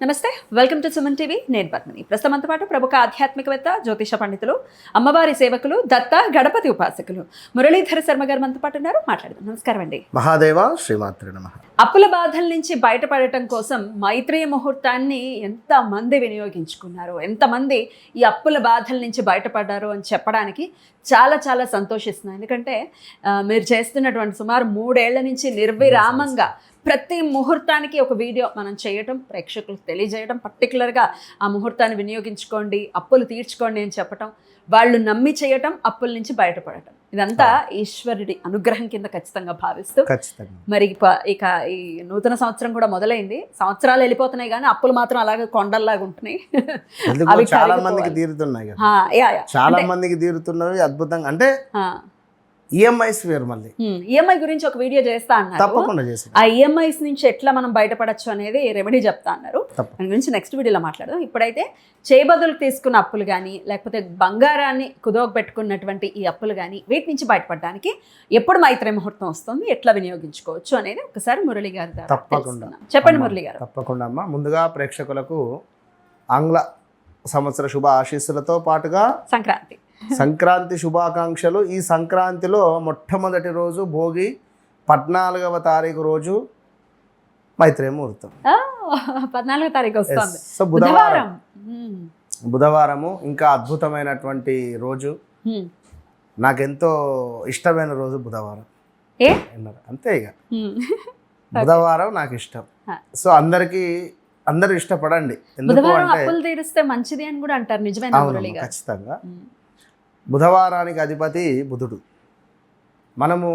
నమస్తే welcome to Suman TV. నేను పద్మిని. ప్రస్తుతంతో పాటు ప్రముఖ ఆధ్యాత్మికవేత్త జ్యోతిష పండితులు అమ్మవారి సేవకులు దత్త గణపతి ఉపాసకులు మురళీధర శర్మ గారు మనతో పాటు ఉన్నారు. మాట్లాడదాం. నమస్కారం అండి. మహాదేవ శ్రీమాత్రి నమ. అప్పుల బాధల నుంచి బయటపడటం కోసం మైత్రేయ ముహూర్తాన్ని ఎంతమంది వినియోగించుకున్నారు? ఎంతమంది ఈ అప్పుల బాధల నుంచి బయటపడ్డారు అని చెప్పడానికి చాలా చాలా సంతోషిస్తున్నాను ఎందుకంటే మీరు చేస్తున్నటువంటి సుమారు మూడేళ్ళ నుంచి నిర్విరామంగా ప్రతి ముహూర్తానికి ఒక వీడియో మనం చేయటం ప్రేక్షకులకు తెలియజేయడం పర్టికులర్గా ఆ ముహూర్తాన్ని వినియోగించుకోండి అప్పులు తీర్చుకోండి అని చెప్పటం వాళ్ళు నమ్మి చేయటం అప్పుల నుంచి బయటపడటం. ఇదంతా ఈశ్వరుడి అనుగ్రహం కింద ఖచ్చితంగా భావిస్తూ మరి ఇక- ఈ నూతన సంవత్సరం కూడా మొదలైంది. సంవత్సరాలు వెళ్ళిపోతున్నాయి కానీ అప్పులు మాత్రం అలాగే కొండల్లాగా ఉంటున్నాయి. చాలా. మందికి తీరుతున్నాయి. చాలా మందికి తీరుతున్నవి అద్భుతంగా. అంటే ఈఎంఐస్ వేరు మళ్ళీ. ఈఎంఐ గురించి ఒక వీడియో చేస్తా అన్నారు. తప్పకుండా చేసి ఆ ఈఎంఐస్ నుంచి ఎట్లా మనం బయటపడచ్చు అనేది రెమెడీ చెప్తా అన్నారు. దాని గురించి నెక్స్ట్ వీడియోలో మాట్లాడదాం. ఇప్పుడైతే చేబదులు తీసుకున్న అప్పులు కానీ లేకపోతే బంగారాన్ని కుదోగ పెట్టుకున్నటువంటి ఈ అప్పులు కానీ వీటి నుంచి బయటపడడానికి ఎప్పుడు మైత్రి ముహూర్తం వస్తుంది ఎట్లా వినియోగించుకోవచ్చు అనేది ఒకసారి మురళి గారి తప్పకుండా. చెప్పండి మురళి గారు. తప్పకుండా అమ్మా. ముందుగా ప్రేక్షకులకు ఆంగ్ల సంవత్సర శుభ ఆశీస్సులతో పాటుగా సంక్రాంతి. సంక్రాంతి శుభాకాంక్షలు. ఈ సంక్రాంతిలో మొట్టమొదటి రోజు భోగి పద్నాలుగవ తారీఖు రోజు మైత్రేయ ముహూర్తం. పద్నాలుగో తారీఖు వస్తుంది. సో బుధవారం. బుధవారము ఇంకా అద్భుతమైనటువంటి రోజు. నాకెంతో ఇష్టమైన రోజు బుధవారం. అంతే ఇక. బుధవారం నాకు ఇష్టం. సో అందరికి అందరు ఇష్టపడండి. ఎందుకు బుధవారం అంటే అప్పులు తీరిస్తే మంచిది అని కూడా అంటారు. నిజమైన ఖచ్చితంగా. బుధవారానికి అధిపతి బుధుడు. మనము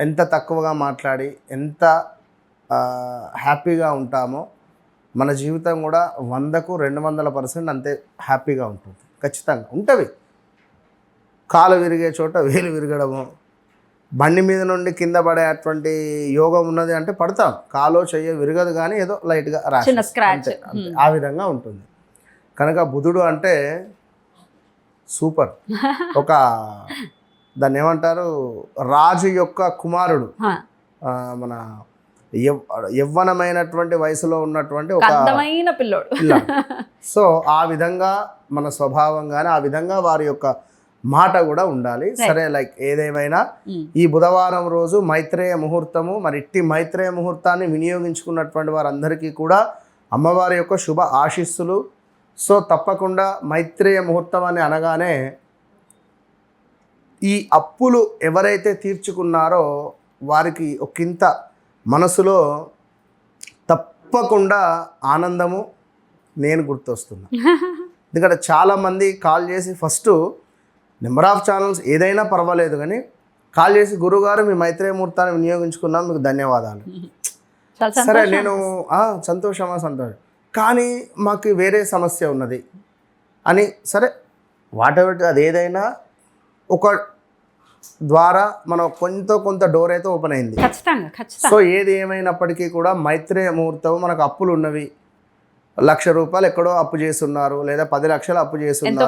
ఎంత తక్కువగా మాట్లాడి ఎంత హ్యాపీగా ఉంటామో మన జీవితం కూడా వందకు రెండు వందల పర్సెంట్ అంతే హ్యాపీగా ఉంటుంది. ఖచ్చితంగా ఉంటుంది కాలు విరిగే చోట వేలు విరగడము బండి మీద నుండి కింద పడేటువంటి యోగం ఉన్నది అంటే పడతాం. కాలో చెయ్య విరగదు కానీ ఏదో లైట్గా రాసి ఆ విధంగా ఉంటుంది. కనుక బుధుడు అంటే సూపర్. ఒక దాన్ని ఏమంటారు? రాజు యొక్క కుమారుడు. మన యవ్- యవ్వనమైనటువంటి వయసులో ఉన్నటువంటి ఒక అందమైన పిల్లోడు. సో ఆ విధంగా మన స్వభావం కానీ ఆ విధంగా వారి యొక్క మాట కూడా ఉండాలి. సరే లైక్ ఏదేమైనా. ఈ బుధవారం రోజు మైత్రేయ ముహూర్తము మరి ఇట్టి మైత్రేయ ముహూర్తాన్ని వినియోగించుకున్నటువంటి వారందరికీ కూడా అమ్మవారి యొక్క శుభ ఆశీస్సులు సో తప్పకుండా మైత్రేయ ముహూర్తం అని అనగానే ఈ అప్పులు ఎవరైతే తీర్చుకున్నారో వారికి ఒకంత మనసులో తప్పకుండా ఆనందము నేను గుర్తొస్తున్నా. ఎందుకంటే చాలామంది కాల్ చేసి ఫస్ట్ నెంబర్ ఆఫ్ ఛానల్స్ ఏదైనా పర్వాలేదు కానీ కాల్ చేసి గురుగారు మీ మైత్రేయ ముహూర్తాన్ని వినియోగించుకున్నాం మీకు ధన్యవాదాలు సరే. నేను "ఆ, సంతోషమా సంతోషం. కానీ మాకు వేరే సమస్య ఉన్నది. అని సరే వాట్ ఎవర్ అది ఏదైనా ఒక ద్వారా మనం కొంత కొంత డోర్ అయితే ఓపెన్ అయింది. సో ఏది ఏమైనప్పటికీ కూడా మైత్రేయ ముహూర్తం మనకు అప్పులు ఉన్నవి. లక్ష రూపాయలు ఎక్కడో అప్పు చేస్తున్నారు లేదా పది లక్షలు అప్పు చేస్తున్నారు.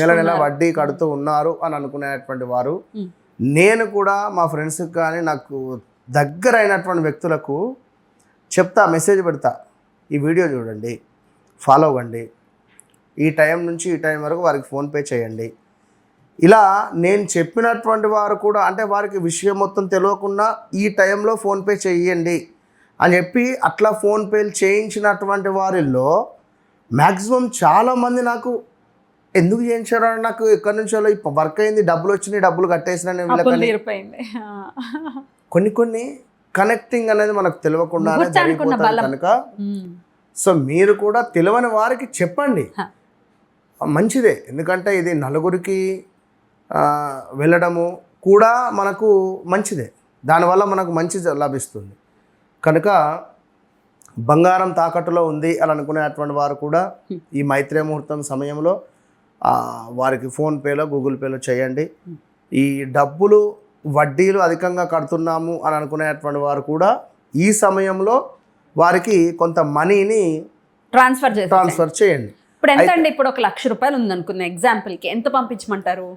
నెల నెల. వడ్డీ కడుతూ ఉన్నారు అని అనుకునేటువంటి వారు. నేను కూడా మా ఫ్రెండ్స్కి కానీ నాకు దగ్గర అయినటువంటి వ్యక్తులకు చెప్తా మెసేజ్ పెడతా. ఈ వీడియో చూడండి. ఫాలో అవ్వండి. ఈ టైం నుంచి ఈ టైం వరకు వారికి ఫోన్పే చేయండి. ఇలా నేను చెప్పినటువంటి వారు కూడా అంటే వారికి విషయం మొత్తం తెలియకుండా ఈ టైంలో ఫోన్పే చేయండి అని చెప్పి అట్లా ఫోన్పేలు చేయించినటువంటి వారిలో మ్యాక్సిమం చాలామంది నాకు ఎందుకు చేయించారు అని నాకు ఎక్కడి నుంచో వర్క్ అయింది డబ్బులు వచ్చినాయి డబ్బులు కట్టేసిన. కొన్ని కొన్ని కనెక్టింగ్ అనేది మనకు తెలియకుండానే జరిగిపోతుంది. కనుక. సో మీరు కూడా తెలియని వారికి చెప్పండి. మంచిదే. ఎందుకంటే ఇది నలుగురికి వెళ్ళడము కూడా మనకు మంచిదే. దానివల్ల మనకు మంచి లభిస్తుంది. కనుక బంగారం తాకట్టులో ఉంది అని అనుకునేటువంటి వారు కూడా ఈ మైత్రేయ ముహూర్తం సమయంలో వారికి ఫోన్పేలో గూగుల్ పేలో చేయండి. ఈ డబ్బులు వడ్డీలు అధికంగా కడుతున్నాము అని అనుకునేటువంటి వారు కూడా ఈ సమయంలో వారికి కొంత మనీని ట్రాన్స్ఫర్ ట్రాన్స్ఫర్ చేయండి ఇప్పుడు ఎంత అండి ఇప్పుడు ఒక లక్ష రూపాయలు ఉంది అనుకున్న ఎగ్జాంపుల్కి ఎంత పంపించమంటారు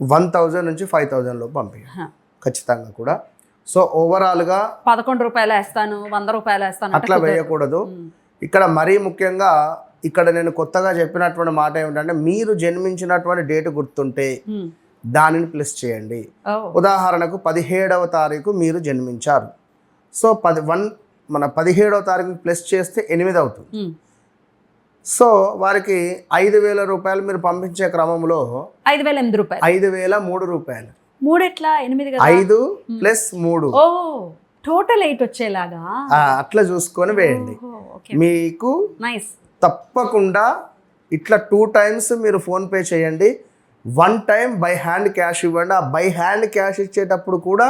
వన్ థౌజండ్ నుంచి ఫైవ్ థౌజండ్లో పంపించండి హ. ఖచ్చితంగా కూడా సో ఓవరాల్గా పదకొండు రూపాయలు వేస్తాను వంద రూపాయలు వేస్తాను అంటే అట్లా. వేయకూడదు. ఇక్కడ మరీ ముఖ్యంగా ఇక్కడ నేను కొత్తగా చెప్పినటువంటి మాట ఏమిటంటే మీరు జన్మించినటువంటి డేట్ గుర్తుంటే. దానిని ప్లస్ చేయండి. ఉదాహరణకు పదిహేడవ తారీఖు మీరు జన్మించారు. సో పది వన్ మన పదిహేడవ తారీఖు ప్లస్ చేస్తే ఎనిమిది అవుతుంది. సో వారికి ఐదు వేల రూపాయలు మీరు పంపించే క్రమంలో ఐదు వేల ఎనిమిది రూపాయలు. ఐదు వేల మూడు రూపాయలు. మూడు ఎట్లా? ఎనిమిది ఐదు ప్లస్ మూడు. టోటల్ ఎయిట్ వచ్చేలాగా? అట్లా చూసుకొని వేయండి. మీకు నైస్. తప్పకుండా ఇట్లా టూ టైమ్స్ మీరు ఫోన్పే చేయండి. One time by hand cash ఇవ్వండి. ఆ బై హ్యాండ్ క్యాష్ ఇచ్చేటప్పుడు కూడా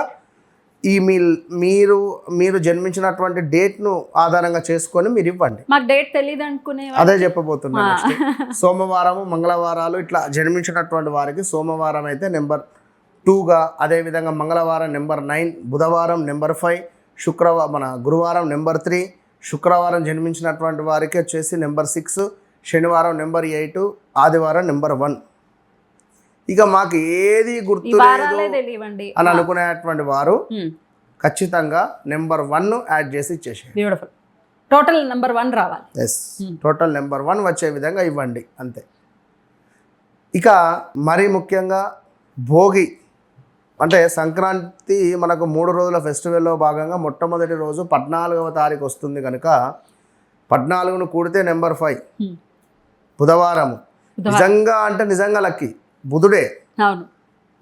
ఈ మీ మీరు మీరు జన్మించినటువంటి డేట్ను ఆధారంగా చేసుకొని మీరు ఇవ్వండి. మాకు డేట్ తెలియదు అనుకునే అదే చెప్పబోతున్నా సోమవారము మంగళవారాలు ఇట్లా జన్మించినటువంటి వారికి సోమవారం అయితే నెంబర్ టూగా అదేవిధంగా మంగళవారం నెంబర్ నైన్ బుధవారం నెంబర్ ఫైవ్ శుక్రవారం మన గురువారం నెంబర్ త్రీ శుక్రవారం జన్మించినటువంటి వారికి వచ్చేసి నెంబర్ సిక్స్ శనివారం నెంబర్ ఎయిట్ ఆదివారం నెంబర్ వన్. ఇక మాకు ఏది గుర్తు అని అనుకునేటువంటి వారు ఖచ్చితంగా నెంబర్ వన్ యాడ్ చేసి ఇచ్చేసేయండి. బ్యూటిఫుల్ టోటల్ నెంబర్ వన్ రావాలి. ఎస్ టోటల్ నెంబర్ వన్ వచ్చే విధంగా ఇవ్వండి అంతే. ఇక మరీ ముఖ్యంగా భోగి అంటే సంక్రాంతి మనకు మూడు రోజుల ఫెస్టివల్లో భాగంగా మొట్టమొదటి రోజు పద్నాలుగవ తారీఖు వస్తుంది కనుక పద్నాలుగును కూడితే నెంబర్ ఫైవ్. బుధవారము. నిజంగా అంటే నిజంగా లక్కీ. బుధుడే. అవును.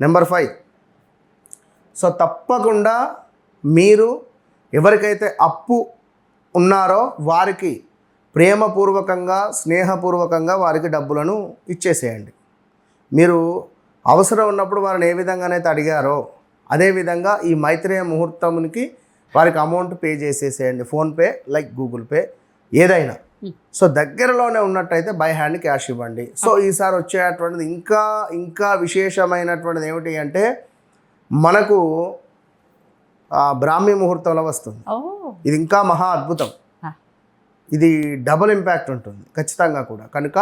నెంబర్ ఫైవ్ సో తప్పకుండా మీరు ఎవరికైతే అప్పు ఉన్నారో వారికి ప్రేమపూర్వకంగా స్నేహపూర్వకంగా వారికి డబ్బులను ఇచ్చేసేయండి. మీరు అవసరం ఉన్నప్పుడు వారిని ఏ విధంగానైతే అడిగారో అదేవిధంగా ఈ మైత్రేయ ముహూర్తంకి వారికి అమౌంట్ పే చేసేసేయండి. ఫోన్పే లైక్ గూగుల్ పే ఏదైనా. సో దగ్గరలోనే ఉన్నట్టయితే బై హ్యాండ్ క్యాష్ ఇవ్వండి. సో ఈసారి వచ్చేటువంటిది ఇంకా ఇంకా విశేషమైనటువంటిది ఏమిటి అంటే మనకు బ్రాహ్మీ ముహూర్తంలో వస్తుంది. ఇది ఇంకా మహా అద్భుతం. ఇది డబుల్ ఇంపాక్ట్ ఉంటుంది ఖచ్చితంగా కూడా. కనుక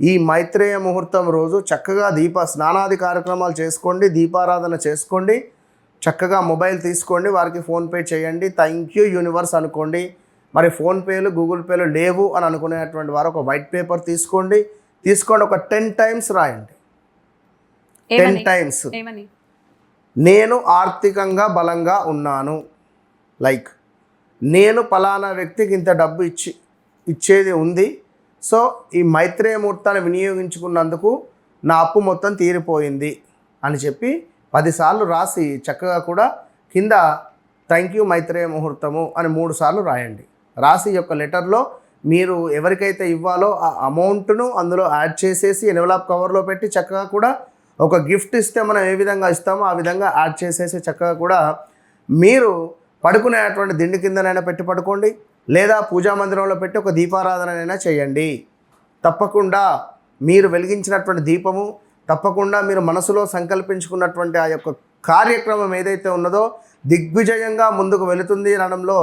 ఈ మైత్రేయ ముహూర్తం రోజు చక్కగా దీప స్నానాది కార్యక్రమాలు చేసుకోండి దీపారాధన చేసుకోండి చక్కగా మొబైల్ తీసుకోండి వారికి ఫోన్పే చేయండి థ్యాంక్ యూ యూనివర్స్ అనుకోండి. మరి ఫోన్పేలు గూగుల్ పేలు లేవు అని అనుకునేటువంటి వారు ఒక వైట్ పేపర్ తీసుకోండి. తీసుకోండి ఒక టెన్ టైమ్స్ రాయండి. Ten times. నేను ఆర్థికంగా బలంగా ఉన్నాను. లైక్ నేను పలానా వ్యక్తికి ఇంత డబ్బు ఇచ్చి ఇచ్చేది ఉంది. సో ఈ మైత్రేయ ముహూర్తాన్ని వినియోగించుకున్నందుకు నా అప్పు మొత్తం తీరిపోయింది అని చెప్పి పదిసార్లు రాసి చక్కగా కూడా కింద థ్యాంక్ యూ మైత్రేయ ముహూర్తము అని మూడు సార్లు రాయండి. రాసి యొక్క లెటర్లో మీరు ఎవరికైతే ఇవ్వాలో ఆ అమౌంట్ను అందులో యాడ్ చేసేసి ఎన్వలాప్ కవర్లో పెట్టి చక్కగా కూడా ఒక గిఫ్ట్ ఇస్తే మనం ఏ విధంగా ఇస్తామో ఆ విధంగా యాడ్ చేసేసి చక్కగా కూడా మీరు పడుకునేటువంటి దిండి కిందనైనా పెట్టి పడుకోండి. లేదా పూజా మందిరంలో పెట్టి ఒక దీపారాధనైనా చేయండి. తప్పకుండా మీరు వెలిగించినటువంటి దీపము తప్పకుండా మీరు మనసులో సంకల్పించుకున్నటువంటి ఆ యొక్క కార్యక్రమం ఏదైతే ఉన్నదో దిగ్విజయంగా ముందుకు వెళుతుంది అనడంలో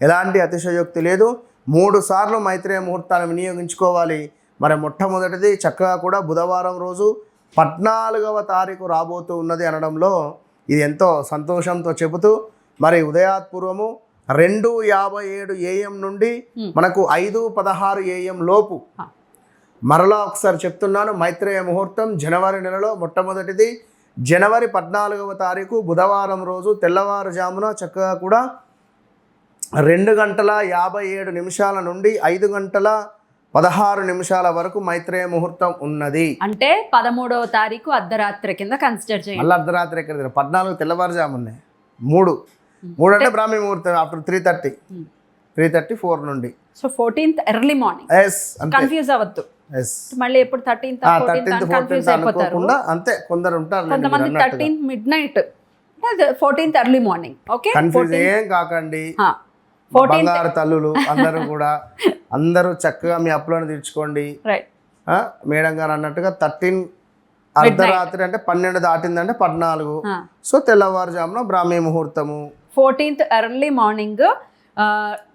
ఎలాంటి అతిశయోక్తి లేదు. మూడు సార్లు మైత్రేయ ముహూర్తాన్ని వినియోగించుకోవాలి. మరి మొట్టమొదటిది చక్కగా కూడా బుధవారం రోజు పద్నాలుగవ తారీఖు రాబోతూ ఉన్నది అనడంలో ఇది ఎంతో సంతోషంతో చెబుతూ మరి ఉదయాత్పూర్వము రెండు యాభై ఏడు ఏఎం నుండి మనకు ఐదు పదహారు ఏఎం లోపు. మరలా ఒకసారి చెప్తున్నాను మైత్రేయ ముహూర్తం జనవరి నెలలో మొట్టమొదటిది. జనవరి పద్నాలుగవ తారీఖు బుధవారం రోజు తెల్లవారుజామున చక్కగా కూడా రెండు గంటల యాభై ఏడు నిమిషాల నుండి ఐదు గంటల పదహారు నిమిషాల వరకు మైత్రేయ ముహూర్తం ఉన్నది. అంటే పదమూడవ తారీఖు అర్ధరాత్రి కింద కన్సిడర్ చేయండి. మళ్ళీ అర్ధరాత్రి ఎక్కడ పద్నాలుగు తెల్లవారుజాము ఉన్నాయి. మూడు. మూడు అంటే బ్రాహ్మీ ముహూర్తం after three thirty three thirty four నుండి. So fourteenth early morning yes confuse అవ్వద్దు. ఎస్ మళ్ళీ ఎప్పుడు థర్టీన్త్ థర్టీన్త్ ఫోర్టీన్త్ అనుకోకుండా అంతే కొందరు ఉంటారు కొంతమంది thirteenth midnight fourteenth early morning okay confuse ఏం కాకండి. బంగారు తల్లులు అందరూ కూడా అందరూ చక్కగా మీ అప్పులను తీర్చుకోండి. మేడం గారు అన్నట్టుగా థర్టీన్ అర్ధరాత్రి అంటే పన్నెండు దాటిందంటే పద్నాలుగు. సో తెల్లవారుజామున బ్రాహ్మీ ముహూర్తము. Fourteenth early morning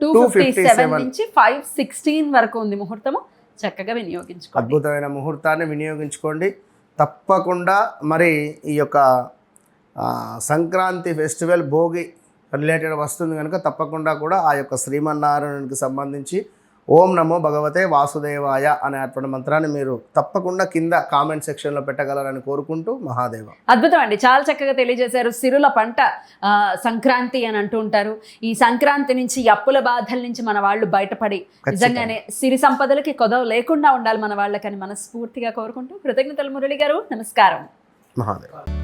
two fifty seven నుంచి ఫైవ్ సిక్స్టీన్ వరకు ఉంది ముహూర్తము. చక్కగా వినియోగించుకోండి. అద్భుతమైన ముహూర్తాన్ని వినియోగించుకోండి. తప్పకుండా మరి ఈ యొక్క సంక్రాంతి ఫెస్టివల్ భోగి రిలేటెడ్ వస్తుంది కనుక తప్పకుండా కూడా ఆ యొక్క శ్రీమన్నారాయణునికి సంబంధించి ఓం నమో భగవతే వాసుదేవాయ అనేటువంటి మంత్రాన్ని మీరు తప్పకుండా కింద కామెంట్ సెక్షన్లో పెట్టగలరని కోరుకుంటూ మహాదేవ. అద్భుతం అండి. చాలా చక్కగా తెలియజేశారు. సిరుల పంట సంక్రాంతి అని అంటూ ఉంటారు. ఈ సంక్రాంతి నుంచి అప్పుల బాధల నుంచి మన వాళ్ళు బయటపడి నిజంగానే సిరి సంపదలకి కొదవ లేకుండా ఉండాలి మన వాళ్ళకని మనస్ఫూర్తిగా కోరుకుంటూ కృతజ్ఞతలు మురళి గారు. నమస్కారం. మహాదేవ.